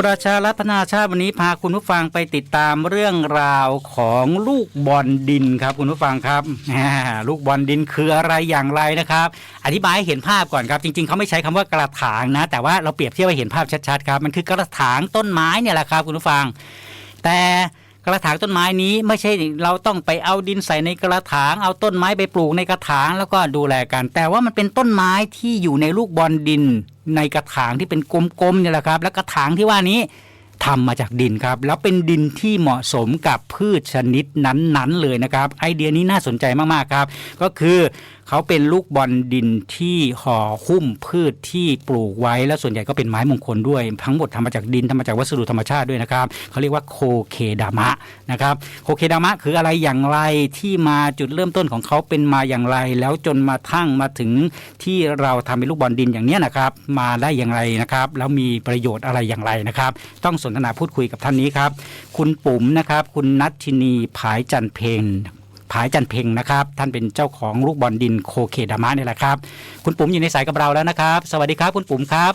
ประชารัฐพนาชาติวันนี้พาคุณผู้ฟังไปติดตามเรื่องราวของลูกบอลดินครับ คุณผู้ฟังครับลูกบอลดินคืออะไรอย่างไรนะครับ อธิบายให้เห็นภาพก่อนครับ จริง ๆเขาไม่ใช้คำว่ากระถางนะ แต่ว่าเราเปรียบเทียบให้เห็นภาพชัดๆครับ มันคือกระถางต้นไม้เนี่ยแหละครับ คุณผู้ฟัง แต่ กระถางต้นไม้นี้ไม่ใช่เราต้องไปเอาดินใส่ในกระถาง เอาต้นไม้ไปปลูกในกระถางแล้วก็ดูแลกัน แต่ว่ามันเป็นต้นไม้ที่อยู่ในลูกบอลดิน ในกระถางที่เป็นกลมๆเนี่ยแหละครับ แล้วกระถางที่ว่านี้ทำมาจากดินครับ แล้วเป็นดินที่เหมาะสมกับพืชชนิดนั้นๆเลยนะครับ ไอเดียนี้น่าสนใจมากๆครับ ก็คือเขาเป็นลูกบอลดินที่ห่อหุ้มพืชที่ปลูกไว้ แล้วส่วนใหญ่ก็เป็นไม้มงคลด้วย ทั้งหมดทำมาจากดินทำมาจากวัสดุธรรมชาติด้วยนะครับเขาเรียกว่าโคเคดามะนะครับโคเคดามะคืออะไรอย่างไรที่มาจุดเริ่มต้นของเขาเป็นมาอย่างไร แล้วจนมาทั้งมาถึงที่เราทำเป็นลูกบอลดินอย่างนี้นะครับ มาได้อย่างไรนะครับ แล้วมีประโยชน์อะไรอย่างไรนะครับ ต้องสนทนาพูดคุยกับท่านนี้ครับ คุณปุ๋มนะครับ คุณนัทชินีผายจันเพง ผายจันเพ็งนะครับ ท่านเป็นเจ้าของลูกบอลดินโคเคดามะนี่แหละครับ คุณปุ๋มอยู่ในสายกับเราแล้วนะครับ สวัสดีครับคุณปุ๋มครับ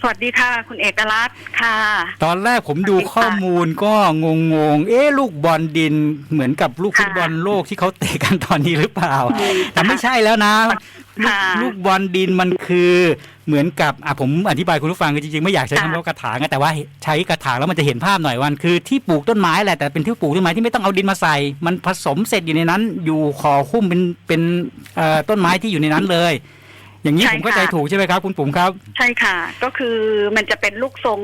สวัสดีค่ะ คุณเอกรัตน์ค่ะ ตอนแรกผมดูสวัสดีค่ะข้อมูลก็งงงๆเอ๊ะลูกบอลดินเหมือนกับลูกค่ะฟุตบอลโลกที่เขาเตะกันตอนนี้หรือเปล่า แต่ไม่ใช่แล้วนะลูกค่ะลูกบอลดินมันคือเหมือนกับอะผมอธิบายคุณผู้ฟังคือจริงๆไม่อยากใช้ค่ะคำว่ากระถางนะแต่ว่าใช้กระถางแล้วมันจะเห็นภาพหน่อยวันคือที่ปลูกต้นไม้แหละแต่เป็นที่ปลูกต้นไม้ที่ไม่ต้องเอาดินมาใส่ มันผสมเสร็จอยู่ในนั้น อยู่ขอหุ้มเป็นเป็นเอ่อต้นไม้ที่อยู่ในนั้นเลย อย่างนี้ใช่ผมเข้าใจค่ะ ถูกใช่ไหมครับ คุณปุ๋มครับ ใช่ค่ะ ก็คือมันจะเป็นลูกทรง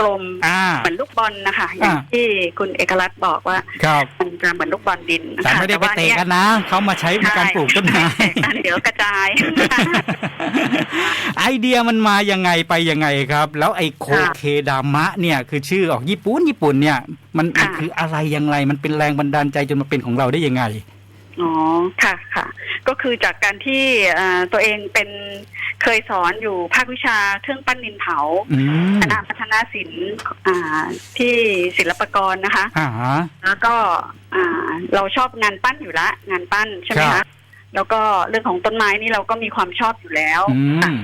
กลมอ่า ๆเหมือนลูกบอลนะคะอย่างอ่า ที่คุณเอกรัตน์บอกว่า ครับมันจะเหมือนลูกบอลดินแต่ค่ะไม่ได้ไปว่าเตะยกันนะเขามาใช้ในการปลูกต้นไม้ ใช่ไม่เตะกันเดี๋ยวกระจาย ไอเดียมันมายังไงไปยังไงครับ แล้วไอโคค่ะเคดามะเนี่ยคือชื่อออกญี่ปุ่นญี่ปุ่นเนี่ยมันมันค่ะ คืออะไรยังไงมันเป็นแรงบันดาลใจจนมาเป็นของเราได้ยังไง อ๋อค่ะค่ะ ก็คือจากการที่เอ่อตัวเองเป็นเคยสอนอยู่ภาควิชาเครื่องปั้นดินเผาอืมคณะพัฒนาศิลป์อ่าที่ศิลปากรนะคะ อ่าฮะ แล้วก็อ่าเราชอบงานปั้นอยู่ละ งานปั้นใช่ไหมครัคะบ แล้วก็เรื่องของต้นไม้นี่เราก็มีความชอบอยู่แล้ว อืค่ะม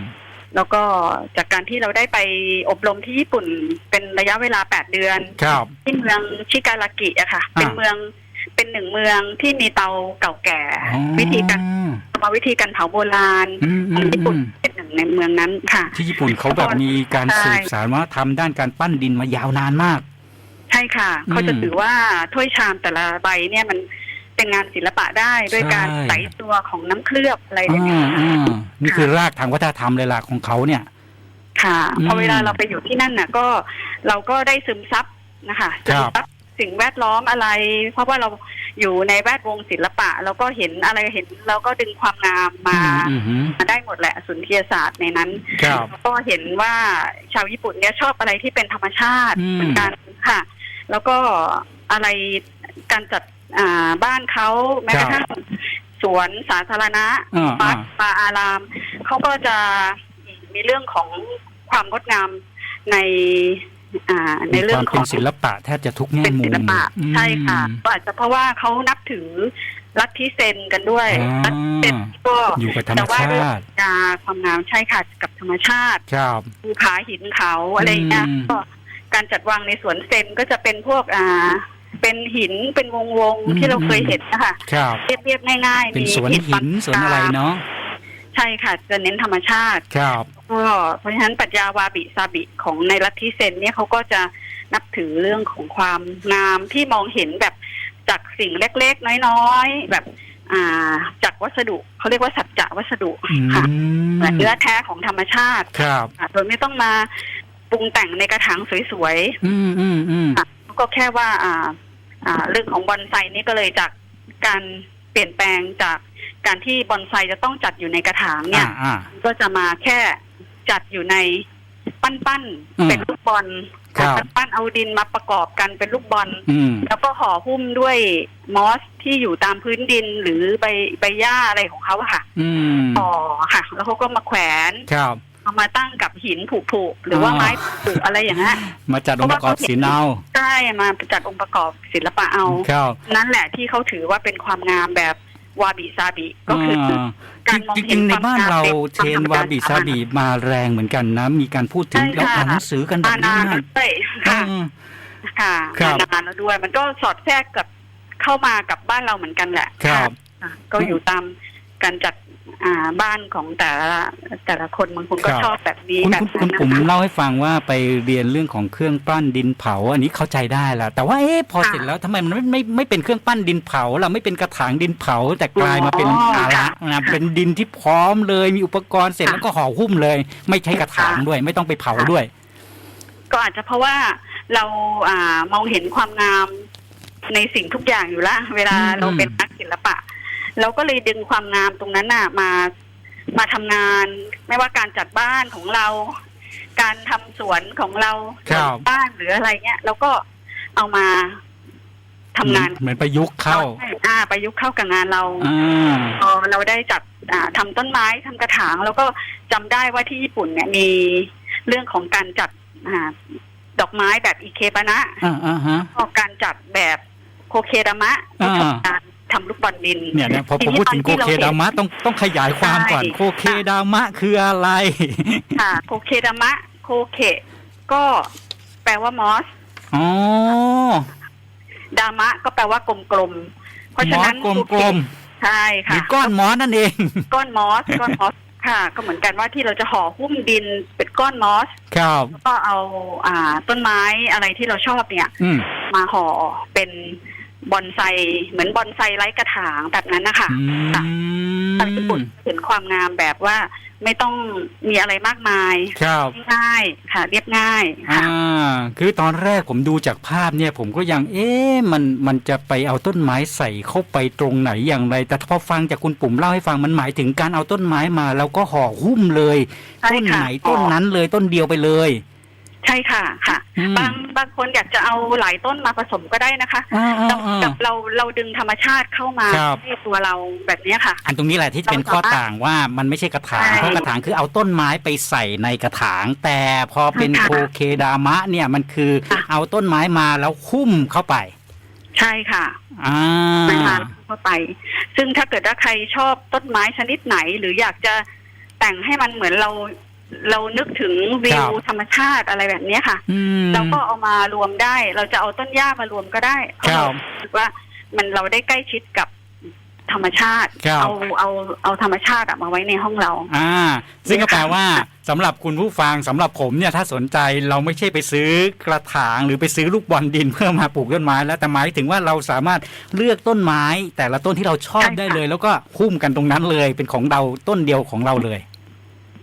แล้วก็จากการที่เราได้ไปอบรมที่ญี่ปุ่นเป็นระยะเวลา 8 เดือน ครับ ที่เมืองชิการากิอะค่ะอ่าเป็นเมือง เป็นหนึ่งเมืองที่มีเตาเก่าแก่อ๋อวิธีการกรรมวิธีการเผาโบราณอืมขอืองมญี่อืปุ่นมเป็นหนึ่งในเมืองนั้นค่ะ ที่ญี่ปุ่นเขาแบบมีการใช่สืบสารว่าทำด้านการปั้นดินมายาวนานมาก ใช่ค่ะอืมเขาจะถือว่าถ้วยชามแต่ละใบเนี่ยมันเป็นงานศิลปะได้ด้วยการใช่ใส่ตัวของน้ำเคลือบอะไรอย่างอ่าเงี้ยอ่านี่คือรากทางวัฒนธรรมเลยล่ะของเขาเนี่ย ค่ะอืมพอเวลาเราไปอยู่ที่นั่นน่ะ ก็เราก็ได้ซึมซับนะคะครัซึบมซับ สิ่งแวดล้อมอะไร เพราะว่าเราอยู่ในแวดวงศิลปะเราก็เห็นอะไรเห็นเราก็ดึงความงามมาอืมอืมมาได้หมดแหละสุนทรียศาสตร์ในนั้น ครับ ก็เห็นว่าชาวญี่ปุ่นเนี่ยชอบอะไรที่เป็นธรรมชาติอืม เหมือนกันค่ะ แล้วก็อะไรการจัดอ่าบ้านเขาแม้กระทั่งสวนสาธารณะอ่าวัอ่า ดป่าอารามเขาก็จะมีเรื่องของความงดงามใน อ่า ในเรื่องมีขควาอมงเป็นศิลปะแทบจะทุกแง่เป็นมุมศิลปะอืม ใช่ค่ะก็อาจจะเพราะว่าเขานับถือลัทธิเซนกันด้วยอ่า ลัทธิเซนก็อยู่กับธรรมแต่ว่าชาเรื่องติกาความงามใช่ค่ะกับธรรมชาติ ครับ ภูผาหินเขาอะไรอย่างเงี้ยอืมก็การจัดวางในสวนเซนก็จะเป็นพวกอ่า เป็นหินเป็นวงวงๆอืมที่เราเคยเห็นนะคะครับ เรียบๆง่ายๆเป็นมีสวนหินปักสวนอะไรเนาะใช่ค่ะจะเน้นธรรมชาติ ครับ ก็เพราะฉะนั้นปรัชญาวาบิซาบิของในลัทธิเซนเนี่ยเขาก็จะนับถือเรื่องของความงามที่มองเห็นแบบจากสิ่งเล็กๆ น้อยๆ แบบอ่าจากวัสดุเขาเรียกว่าสัจจะวัสดุอืมค่ะเนื้อแท้ของธรรมชาติครับอะโดยไม่ต้องมาปรุงแต่งในกระถางสวยอืมอืมอืมๆค่ะก็แค่ว่า อ่า อ่า เรื่องของบอนไซนี่ก็เลยจากการเปลี่ยนแปลงจากการที่บอนไซจะต้องจัดอยู่ในกระถางเนี่อ่ายอ่าก็จะมาแค่ จัดอยู่ในปั้นปั้นๆอืมเป็นลูกบอลครับปั้นปั้นๆเอาดินมาประกอบกันเป็นลูกบอล อืม แล้วก็ห่อหุ้มด้วยมอสที่อยู่ตามพื้นดินหรือใบใบหญ้าอะไรของเขาอะค่ะอืมห่อค่ะ แล้วเขาก็มาแขวนครับ เอามาตั้งกับหินผุๆหรือว่าอ๋อ ไม้ผุอะไรอย่างเงี้ย มาจัดองค์ประกอบศิลป์เอาใช่มาจัดองค์ประกอบศิลปะเอา ครับนั่นแหละที่เขาถือว่าเป็นความงามแบบวาบิซาบิก็คืออา การมองจเห็รินงๆในความบ้านเราป็เชนวาบิซาบิมาแรงเหมือนกันนะ มีการพูดถึงใช่แล้วค่ะอ่านหนังสือกันแบมาบนี้นานมากแล้วด้วยค่ะอืม ค่ะครับมานานแล้วด้วย มันก็สอดแทรกกับเข้ามากับบ้านเราเหมือนกันแหละครับ ค่ะก็อยู่ตามการจัด อ่าบ้านของแต่ละแต่ละคนบางคนก็ครับ ชอบแบบนี้คุณแบบคุณนั้คุณนปุ๋มนะคะ เล่าให้ฟังว่าไปเรียนเรื่องของเครื่องปั้นดินเผา อันนี้เข้าใจได้แล้วแต่ว่าเอ๊ะพอค่ะ เสร็จแล้วทำไมมันไม่ไม่ไม่เป็นเครื่องปั้นดินเผาล่ะไม่เป็นกระถางดินเผา แต่กลายมาเป็นอ๋ออาละค่ะนะเป็นดินที่พร้อมเลยมีอุปกรณ์เสร็จค่ะแล้วก็ห่อหุ้มเลย ไม่ใช่กระถางค่ะด้วย ไม่ต้องไปเผาค่ะด้วย ก็อาจจะเพราะว่าเราอ่ามองเห็นความงามในสิ่งทุกอย่างอยู่ละเวลาอืม เราเป็นนักศิลปะ เราก็เลยดึงความงามตรงนั้นน่ะมามาทำงาน ไม่ว่าการจัดบ้านของเรา การทำสวนของเราครับ บ้านหรืออะไรเงี้ยเราก็เอามาทำงานเหมือนประยุกต์เข้าให้อ่าประยุกต์เข้ากับงานเรา อ่า พอเราได้จัดอ่าทำต้นไม้ทำกระถาง แล้วก็จำได้ว่าที่ญี่ปุ่นเนี่ยมีเรื่องของการจัดอ่าดอกไม้แบบอิเคปะนะอ่าอ่าฮะพอการจัดแบบโคเคดามะอ่า ที่ทำการ ทำลูกบอลดินเนี่ยเนี่ยพอผมพูดถึงโคเคดามะต้องต้องขยายความก่อนใช่โคเคดามะคืออะไรค่ะโคเคดามะ โคเคก็แปลว่ามอสอ๋อดามะก็แปลว่ากลมๆเพราะมฉะอนั้สนกลมโคกลเคมใช่หรืค่ะอก้อนมอสนั่นเอง ก้อนมอสก้อนมอสค่ะ ก็เหมือนกันว่าที่เราจะห่อหุ้มดินเป็นก้อนมอสครับก็เอาอ่าต้นไม้อะไรที่เราชอบเนี่ยอืมมาห่อเป็น บอนไซเหมือนบอนไซไร้กระถางแบบนั้นนะคะอืค่ะทางญี่ปุ่นมเห็นความงามแบบว่าไม่ต้องมีอะไรมากมายครับง่ายๆค่ะ เรียบง่ายอ่าค่ะคือตอนแรกผมดูจากภาพเนี่ย ผมก็ยัง เอ๊ะมันมันจะไปเอาต้นไม้ใส่เข้าไปตรงไหนอย่างไร แต่พอฟังจากคุณปุ่มเล่าให้ฟังมันหมายถึงการเอาต้นไม้มา แล้วก็ห่อหุ้มเลยใช่ต้นค่ะไหนต้นนั้นเลยต้นเดียวไปเลย ใช่ค่ะค่ะ อืมบางบางคนอยากจะเอาหลายต้นมาผสมก็ได้นะคะอ่าอ่าเราอ่าแบบเราเราดึงธรรมชาติเข้ามาครับในตัวเราแบบเนี้ยค่ะ อันตรงนี้แหละที่เป็นข้อต่างว่ามันไม่ใช่กระถาง ใช่เพราะกระถางคือเอาต้นไม้ไปใส่ในกระถาง แต่พอเป็นค่ะโคเคดามะเนี่ยมันคือค่ะ เอาต้นไม้มาแล้วหุ้มเข้าไปใช่ค่ะอ่าไปทานเข้าไป ซึ่งถ้าเกิดว่าใครชอบต้นไม้ชนิดไหน หรืออยากจะแต่งให้มันเหมือนเรา เรานึกถึงวิวธรรมชาติอะไรแบบเนี้ยค่ะอืมเราก็เอามารวมได้ เราจะเอาต้นหญ้ามารวมก็ได้เพครัราะบเรารู้สึกว่ามันเราได้ใกล้ชิดกับธรรมชาติครับเอาเอาเอาธรรมชาติอะมาไว้ในห้องเรา อ่า ซึ่งก็แปลว่าสำหรับคุณผู้ฟังสำหรับผมเนี่ยถ้าสนใจเราไม่ใช่ไปซื้อกระถางหรือไปซื้อลูกบอลดินเพื่อมาปลูกต้นไม้ แล้วแต่หมายถึงว่าเราสามารถเลือกต้นไม้ แต่ละต้นที่เราชอบใช่ค่ะได้เลย แล้วก็หุ้มกันตรงนั้นเลยเป็นของเราต้นเดียวของเราเลย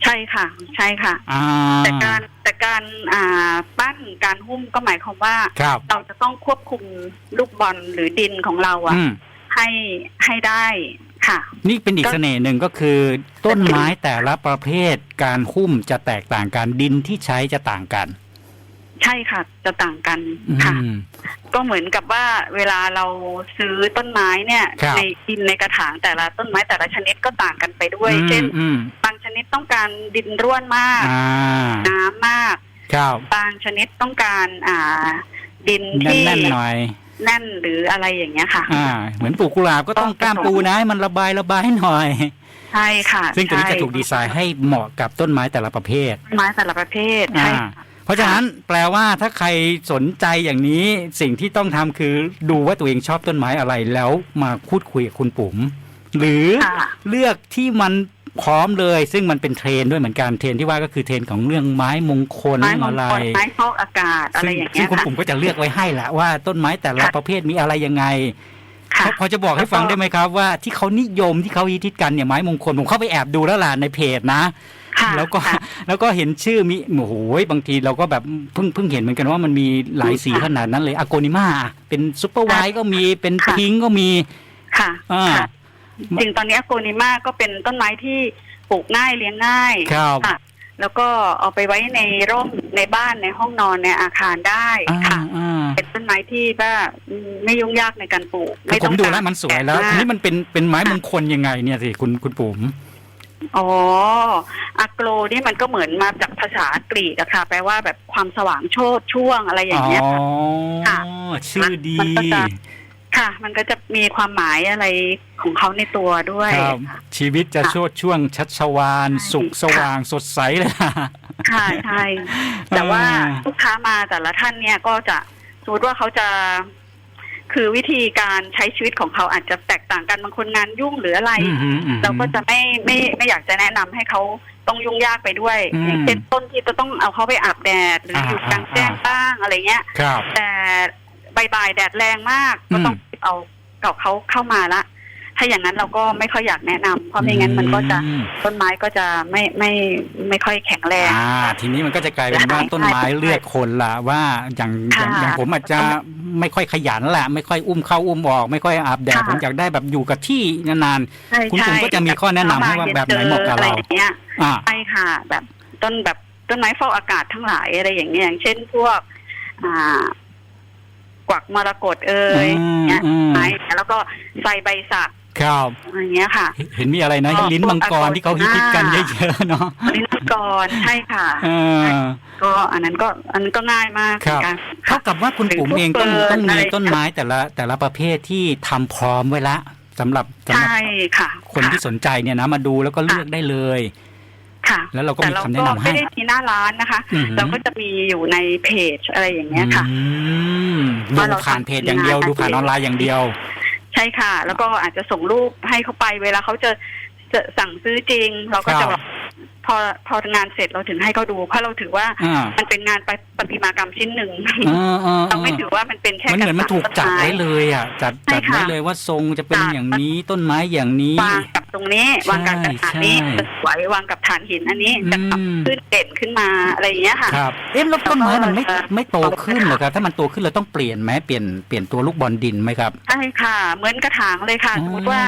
ใช่ค่ะ ใช่ค่ะ อ่า แต่การแต่การอ่าปั้นการหุ้มก็หมายความว่า ครับ เราจะต้องควบคุมลูกบอลหรือดินของเราอะอืมให้ให้ได้ค่ะ นี่เป็นอีกก็ เสน่ห์หนึ่งก็คือ ต้นไม้แต่ละประเภทการหุ้มจะแตกต่างกันดินที่ใช้จะต่างกัน ใช่ค่ะ จะต่างกันค่ะ อืม ก็เหมือนกับว่าเวลาเราซื้อต้นไม้เนี่ย ครับ ในดินในกระถางแต่ละต้นไม้แต่ละชนิดก็ต่างกันไปด้วยอืมเช่น อืมบางชนิดต้องการดินร่วนมาก อ่าน้ำมาก ครับบางชนิดต้องการอ่า ดินแที่น่นๆหน่อย แน่นหรืออะไรอย่างเงี้ยค่ะ อ่า เหมือนปลูกกุหลาบก็ต้องกล้ามปูนะให้มันระบายระบายหน่อย ใช่ค่ะซึ่งตัวนี้ใช่จะถูกดีไซน์ให้เหมาะกับต้นไม้แต่ละประเภทต้นไม้แต่ละประเภทใช่อ่า เพราะฉะนั้นแปลว่าถ้าใครสนใจอย่างนี้สิ่งที่ต้องทำคือดูว่าตัวเองชอบต้นไม้อะไรแล้วมาพูดคุยกับคุณปุ๋ม หรือค่ะเลือกที่มันพร้อมเลย ซึ่งมันเป็นเทรนด์ด้วยเหมือนกันเทรนด์ที่ว่าก็คือเทรนด์ของเรื่องไม้มงคลไม้เรื่องมงอะไรคลไม้ฟอกอากาศอะไรซึ่งอย่างซึ่เงี้งยคุณค่ะปุ๋มก็จะเลือกไว้ให้แหละว่าต้นไม้แต่ละค่ะประเภทมีอะไรยังไงค่ะพอจะบอกให้ฟังได้ไหมครับว่าที่เขานิยมที่เขาฮิตกันเนี่ยไม้มงคลผมเข้าไปแอบดูแล้วล่ะในเพจนะค่ะ แล้วก็ค่ะแล้วก็เห็นชื่อมีโอ้โหบางทีเราก็แบบเพิ่งเพิ่งเห็นเหมือนกันว่ามันมีหลายสีค่ะขนาดนั้นเลยอะโกนิมาเป็นซุปเปอร์ไวท์ก็มีเป็นค่ะพิงก์ก็มีค่ะอ่าค่ะจริงๆตอนนี้โกนิมาก็เป็นต้นไม้ที่ปลูกง่ายเลี้ยงง่ายครับค่ะแล้วก็เอาไปไว้ในร่มในบ้านในห้องนอนในอาคารได้อ่าค่ะอ่าเป็นต้นไม้ที่ว่าอืมไม่ยุ่งยากในการปลูกคือผมดูแล้วมันสวยแล้วต่างทีนี้มันเป็นเป็นไม้มงคลยังไงเนี่ยสิคุณคุณปุ๋ม อ๋ออะโกรนี่มันก็เหมือนมาจากภาษากรีกอะค่ะ แปลว่าแบบความสว่างโชดช่วงอะไรอย่างเงี้ยอ๋อค่ะชื่อดีมันก็จะค่ะ มันก็จะมีความหมายอะไรของเขาในตัวด้วยครับชีวิตจะค่ะโชดช่วงชัชวานใช่สุขสว่างสดใสเลยค่ะใช่แต่ว่าอ่าลูกค้ามาแต่ละท่านเนี่ยก็จะสมมติว่าเขาจะ คือวิธีการใช้ชีวิตของเขาอาจจะแตกต่างกันบางคนงานยุ่งหรืออะไรอืมอืมอืมเราก็จะไม่ไม่ไม่อยากจะแนะนำให้เขาต้องยุ่งยากไปด้วยอืมอย่างเช่นต้นที่จะต้องเอาเขาไปอาบแดดหรืออยู่อ่ากลางแจ้งอ่าบ้างอะไรเงี้ยครับแต่บ่ายๆแดดแรงมากอืมก็ต้องเอาเก่าเขาเข้ามาละ ถ้าอย่างนั้นเราก็ไม่ค่อยอยากแนะนำเพราะไม่งั้นมันก็จะอืม ต้นไม้ก็จะไม่ไม่ไม่ค่อยแข็งแรง อ่าทีนี้มันก็จะกลายเป็นว่าใช่ต้นไม้ใช่เลือกคนละว่าอย่างอย่างค่ะอย่างผมอาจจะไม่ค่อยขยันแหละไม่ค่อยอุ้มเข้าอุ้มออก ไม่ค่อยอาบแดดค่ะ ผมอยากได้แบบอยู่กับที่นาน ใช่คุณใช่ตุ๋มก็จะมีข้อแนะนำให้ว่าแบบไหนเหมาะกับเราอะไรอย่างเงี้ย ๆอ่า ใช่ค่ะ แบบต้นแบบต้นไม้ฟอกอากาศทั้งหลายอะไรอย่างเงี้ยอย่างเช่นพวก อ่า กวักมรกตเอ่ยอืมเนี่ยอืมไม้แล้วก็ไซใบสัก ครับอะไรอย่างเงี้ยค่ะ เห็นมีอะไรนะก็ลิ้นมังกรที่เขาฮิตๆกันอ่าเยอะๆเนาะลิ้นมังกรใช่ค่ะเออก็อันนั้นก็อันนั้นก็ง่ายมากครับเหมือนกันเท่ากับว่าคุณปุ๋มเองต้องหรือพวกต้องเฟิร์นมีอะไรต้นไม้แต่ละแต่ละประเภทที่ทำพร้อมไว้ละสำหรับสำหรับใช่ค่ะคนที่สนใจเนี่ยนะมาดูแล้วก็เลือกได้เลยค่ะแล้วเราก็แต่มีเราคำแนะก็นำให้ไม่ได้มีหน้าร้านนะคะอือหือเราก็จะมีอยู่ในเพจอะไรอย่างเงี้ยค่ะอืมดูว่าเราผ่านเพจอย่างเดียวทำงานดูผ่านออนไลน์อย่างเดียว ใช่ค่ะ แล้วก็อาจจะส่งรูปให้เขาไป เวลาเขาจะจะสั่งซื้อจริง เราก็ครัจะบแบบ พอพองานเสร็จเราถึงให้เขาดู เพราะเราถือว่าอ่ามันเป็นงานประประติมากรรมชิ้นหนึ่งเออเออเอเราอไม่ถือว่ามันเป็นแค่มันเหมือนมันถูกจัดไว้เลยอะ จัดใช่จัดค่ะไว้เลยว่าทรงจะเป็นจัดอย่างนี้ต้นไม้อย่างนี้ วางกับตรงนี้ วางกับกระถางนี้ใช่จะสวยวางกับฐานหินอันนี้จะอืม ขึ้นเด่นขึ้นมาอะไรอย่างเงี้ยค่ะ ครับ เอ๊ะแล้วต้นไม้มันไม่แล้วก็ ไม่โตขึ้นเหรอครับ ถ้ามันโตขึ้นเราต้องเปลี่ยนไหมเปลี่ยนเปลี่ยนตัวลูกบอลดินไหมครับ ใช่ค่ะ เหมือนกระถางเลยค่ะอ๋อสมมติว่า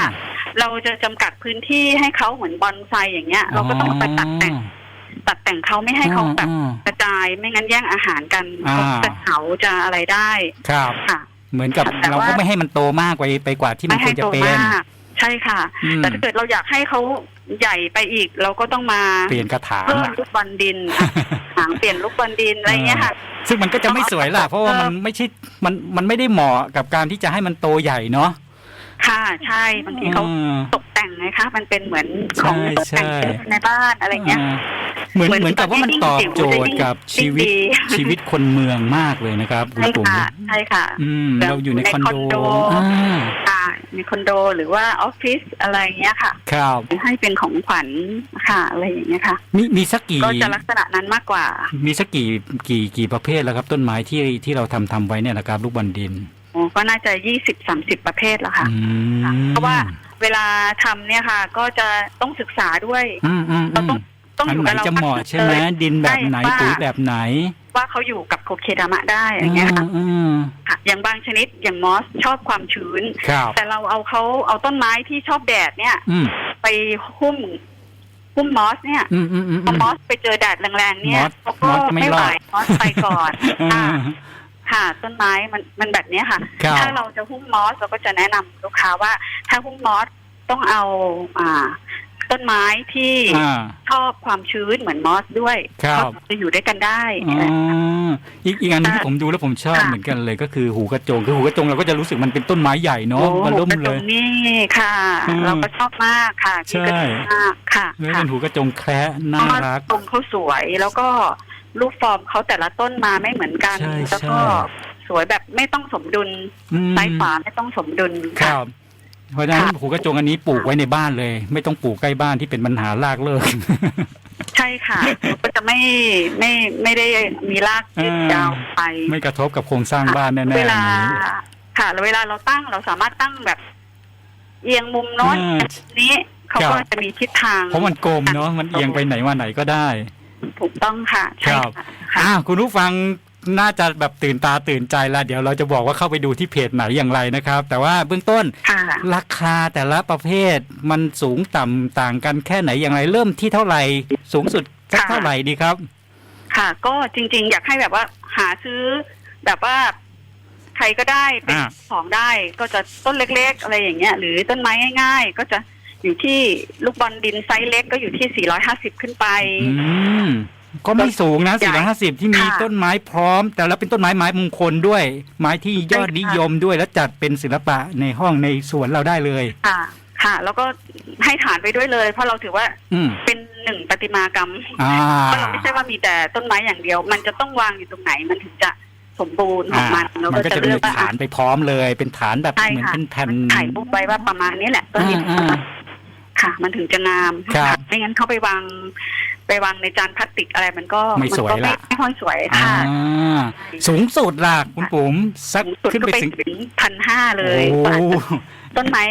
เราจะจำกัดพื้นที่ให้เขาเหมือนบอนไซอย่างเงี้ย เราก็ต้องไปตัดแต่งตัดแต่งเขาไม่ให้เขาแบบอ๋อกระจายไม่งั้นแย่งอาหารกันอ่าเขาจะเขาจะอะไรได้ครับค่ะ เหมือนกับแต่เราว่าก็ไม่ให้มันโตมากไปไปกว่าที่มัไม่นควให้รจะโตเป็นมากใช่ค่ะอืมแต่ถ้าเกิดเราอยากให้เขาใหญ่ไปอีกเราก็ต้องมาเปลี่ยนกระถางเพิ่มอะลูกบอลดินอะหางเปลี่ยนลูกบอลดินอะไรเงี้ยค่ะ ซึ่งมันก็จะไม่สวยล่ะเพราะว่ามันไม่ใช่มันมันไม่ได้เหมาะกับการที่จะให้มันโตใหญ่เนาะ ค่ะใช่บางทีเขาอืมตกแต่งไงคะมันเป็นเหมือนของใช่ตกแต่งใช่ในบ้านอะไรเงี้ยอ่าเหมือนเหมือนเหมือนกับว่ามันตอบโจทย์กับชีวิตดีชีวิตคนเมืองมากเลยนะครับคุณใช่ปุ๋มค่ะใช่ค่ะอืมแบบเราอยู่ในในคอนคอนโดโดอ่าค่ะในคอนโดหรือว่าออฟฟิศอะไรเงี้ยค่ะครับให้เป็นของขวัญค่ะอะไรอย่างเงี้ยค่ะ มีมีสักกี่ก็จะลักษณะนั้นมากกว่า มีสักกี่กี่กี่ประเภทแล้วครับ ต้นไม้ที่ที่เราทำทำไว้เนี่ยนะครับ ลูกบอลดินโอ้ ก็น่าจะยี่สิบสามสิบประเภทแล้วค่ะอืมเพราะว่าเวลาทำเนี่ยค่ะ ก็จะต้องศึกษาด้วยอืมอืมเราอืต้องมต้องอัอนยู่ไหนกับเราจะเหมาะใช่ไหมเลยดินแบบไหนใช่ว่าปุ๋ยแบบไหน ว่าเขาอยู่กับโคเคดามะได้อย่างเงี้ยค่ะอืมค่ะอย่างบางชนิดอย่างมอสชอบความชื้นครับแต่เราเอาเขาเอาต้นไม้ที่ชอบแดดเนี่ยอืมไปหุ้มหุ้มมอสเนี่ยอืมอืมอืมพอมอสไปเจอแดดแรงๆเนี่ยมอสเขาก็มอสไม่ไม่รไหวอดมอสไปก่อนอ่าค่ะ ค่ะ ต้นไม้มันมันแบบเนี้ยค่ะ ครับ ถ้าเราจะหุ้มมอสเราก็จะแนะนำลูกค้าว่า ถ้าหุ้มมอสต้องเอาอ่า ต้นไม้ที่อ่า ชอบความชื้นเหมือนมอสด้วยครับ เขาจะอยู่ด้วยกันได้ อ๋ออีกอีกอันหนึงที่ผมดูแล้วผมชอบค่ะ เหมือนกันเลยก็คือหูกระจงคือหูกระจงเราก็จะรู้สึกมันเป็นต้นไม้ใหญ่เนาะโอ้มันล่มกระเลจยงนี่ค่ะ อืมเราก็ชอบมากค่ะที่กระจงมากค่ะแล้วค่ะเป็นหูกระจงแคระน่ารัก ตรงเขาสวยแล้วก็ รูปฟอร์มเขาแต่ละต้นมาไม่เหมือนกัน ใช่แล้วก็ใช่ สวยแบบไม่ต้องสมดุลอืมซ้ายขวาไม่ต้องสมดุลคค่ะรับ เพราะฉะนั้นค่ะ หูกระจงอันนี้ปลูกไว้ในบ้านเลย ไม่ต้องปลูกใกล้บ้านที่เป็นปัญหารากเลิก ใช่ค่ะก็จะไม่ไม่ไม่ได้มีรากยืดอ่ายยาวไป ไม่กระทบกับโครงสร้างบ้านแน่ๆเวลา อันนี้ ค่ะแล้วเวลาเราตั้งเราสามารถตั้งแบบ เอียงมุมโน้นอ่านี้เขาครับก็จะมีทิศทาง เพราะมันกลมเนาะมันเอียงไปไหนมาไหนก็ได้ ถูกต้องค่ะใช่ครับค่ะค่ะอ่าคุณผู้ฟังน่าจะแบบตื่นตาตื่นใจแล้วเดี๋ยวเราจะบอกว่าเข้าไปดูที่เพจไหนอย่างไรนะครับ แต่ว่าเบื้องต้นค่ะราคาแต่ละประเภทมันสูงต่ำต่างกันแค่ไหนอย่างไร เริ่มที่เท่าไหร่สูงสุดสักค่ะเท่าไหร่ดีครับ ค่ะ ก็จริง ๆ อยากให้แบบว่าหาซื้อ แบบว่าใครก็ได้เป็นอ่า ของได้ก็จะต้นเล็กๆ อะไรอย่างเงี้ยหรือต้นไม้ง่าย ๆ ก็จะอยู่ที่ลูกบอลดินไซส์เล็กก็อยู่ที่ 450 ขึ้นไป อืม ก็ไม่สูงนะใหญ่450ที่มีค่ะต้นไม้พร้อม แต่แล้วเป็นต้นไม้ไม้มงคลด้วย ไม้ที่ยอดใช่ค่ะนิยมด้วยแล้วจัดเป็นศิลปะในห้องในสวนเราได้เลย ค่ะค่ะ แล้วก็ให้ฐานไปด้วยเลย เพราะเราถือว่าอืมเป็นหนึ่งประติมากรรมอ่าเพราะเราไม่ใช่ว่ามีแต่ต้นไม้อย่างเดียว มันจะต้องวางอยู่ตรงไหนมันถึงจะสมบูรณ์ของมันแล้วมันก็ก็จะจะมีเลือกว่าฐานไปพร้อมเลย เป็นฐานแบบใช่เหมือนค่ะเป็นแผ่นถ่ายรูปไว้ว่าประมาณนี้แหละต้นนี้อ่าอ่าค่ะ มันถึงจะงามครับไม่งั้นเขาไปวาง ไปวางในจานพลาสติกอะไรมันก็ไม่สวยก็ไม่ละ ไม่ค่อยสวยอ่าค่ะสูงสุดล่ะคุณปุ๋มสักสูงสุดขึ้นก็ไปไปถึงถึงพันห้าเลยโอ้กว่าจะต้นไม้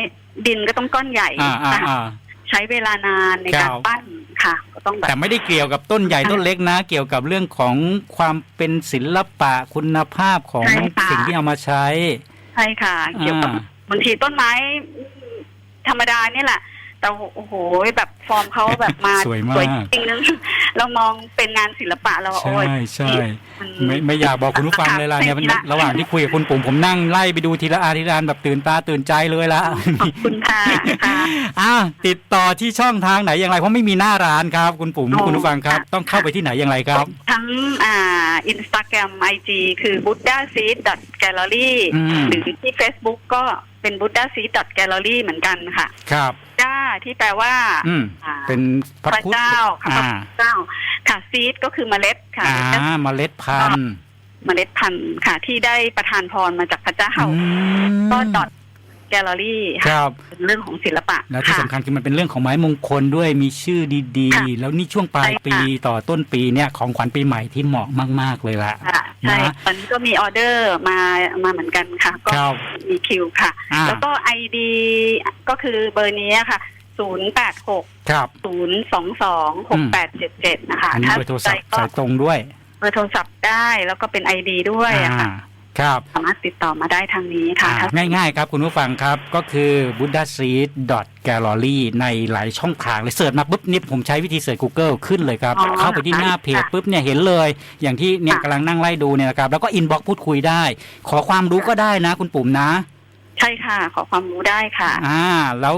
ดินก็ต้องก้อนใหญ่อ่าอ่านะคะอ่า ใช้เวลานานในการครับ ปั้นค่ะ ก็ต้องแบบ แต่ไม่ได้เกี่ยวกับต้นใหญ่ต้นเล็กนะ เกี่ยวกับเรื่องของความเป็นศิลปะคุณภาพของใช่ค่ะ สิ่งที่เอามาใช้ ใช่ค่ะ เกี่ยวกับอ่า บางทีต้นไม้ธรรมดานี่แหละ แต่โอ้โหแบบฟอร์มเขาแบบมาสวยมากจริงนึงเรามองเป็นงานศิลปะเราโอ้ใช่ยใช่มันไม่ไม่อยากบอกคุณผู้ฟังเลยล่ะเนี่ยไม่ละระหว่างที่คุยกับคุณปุ๋มผมนั่งไล่ไปดูทีละอาทีละอันแบบตื่นตาตื่นใจเลยละขอบคุณค่ะค่ะอ่าติดต่อที่ช่องทางไหนอย่างไรเพราะไม่มีหน้าร้านครับ คุณปุ๋มอ๋อคุณผู้ฟังครับค่ะต้องเข้าไปที่ไหนอย่างไรครับ ทั้งอ่าอินสตาแกรมไอจีคือ buddha seed gallery อืมหรือที่ Facebook ก็เป็น buddha seed gallery เหมือนกันค่ะ ครับด้า ที่แปลว่าอืมอ่าเป็นพระพระพุทธเจ้าค่ะพอ่าระเจ้า ค่ะซีดก็คือเมล็ดค่ะอ่าเมล็ดพันธุ์เมล็ดพันธุ์ค่ะ ที่ได้ประทานพรมาจากพระเจ้าอืมก็ดอทแกลเลอรี่คค่ะรับ เป็นเรื่องของศิลปะแล้วที่ค่ะ สำคัญคือมันเป็นเรื่องของไม้มงคลด้วยมีชื่อดีค่ะๆ แล้วนี่ช่วงปลายใช่ค่ะปีต่อต้นปีเนี่ยของขวัญปีใหม่ที่เหมาะมาก ๆ เลยล่ะค่ะใช่นะ ตอนนี้ก็มีออเดอร์มามาเหมือนกันค่ะ ก็ครับ มีคิวค่ะ อ่า แล้วก็ไอดีก็คือเบอร์นี้ค่ะ 0 8 6ครับ0 2 2 6 8 7 7นะคะอันนี้ถ้าเบอร์โทรใจศัพท์ก็สายตรงด้วยเบอร์โทรศัพท์ได้แล้วก็เป็นไอดีด้วยอะค่ะอ่าครับ สามารถติดต่อมาได้ทางนี้ค่ะอ่าถ้า ง่ายๆครับคุณผู้ฟังครับก็คือ buddha seed gallery ในหลายช่องทางเลยเสิร์ชมาปุ๊บนี่ผมใช้วิธีเสิร์ช Google ขึ้นเลยครับ อ๋อเข้าไปที่หน้าเพจค่ะปุ๊บเนี่ยเห็นเลย อย่างที่เนี่ยค่ะ กำลังนั่งไล่ดูเนี่ยนะครับ แล้วก็อินบ็อกพูดคุยได้ ขอความรู้ก็ได้นะคุณปุ่มนะ ใช่ค่ะ ขอความรู้ได้ค่ะ อ่า แล้ว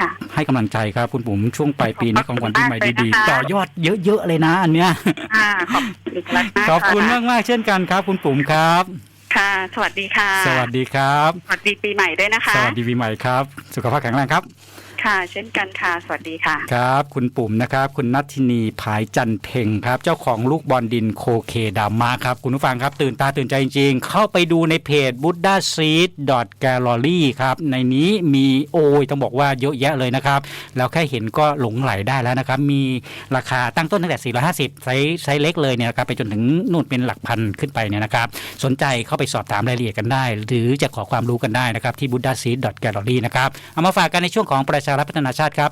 ค่ะ ให้กำลังใจครับคุณปุ๋มช่วงปลายปีนี้ของขวัญปีใหม่ดีขอบคุณมากเลยนะคะๆต่อยอดเยอะๆเลยนะอันเนี้ยค่ะขอบคุณอีกแล้วนะขอบคุณมากๆเช่นกันครับคุณปุ๋มครับ ค่ะ สวัสดีค่ะ สวัสดีครับ สวัสดีปีใหม่ด้วยนะคะ สวัสดีปีใหม่ครับ สุขภาพแข็งแรงครับ ค่ะ เช่นกันค่ะ สวัสดีค่ะ ครับ คุณปุ่มนะครับ คุณนัทินีภายจันเพ็งครับ เจ้าของลูกบอลดินโคเคดามาครับ คุณผู้ฟังครับ ตื่นตาตื่นใจจริง ๆ เข้าไปดูในเพจ buddha seed gallery ครับ ในนี้มีโอ้ยต้องบอกว่าเยอะแยะเลยนะครับแล้วแค่เห็นก็หลงไหลได้แล้วนะครับ มีราคาตั้งต้นตั้งแต่ 450 ไซส์ไซส์เล็กเลยเนี่ยนะครับไปจนถึงนู่นเป็นหลักพันขึ้นไปเนี่ยนะครับ สนใจเข้าไปสอบถามรายละเอียดกันได้ หรือจะขอความรู้กันได้นะครับที่ buddha seed gallery นะครับเอามาฝากกันในช่วงของประชารัฐพัฒนาชาติครับ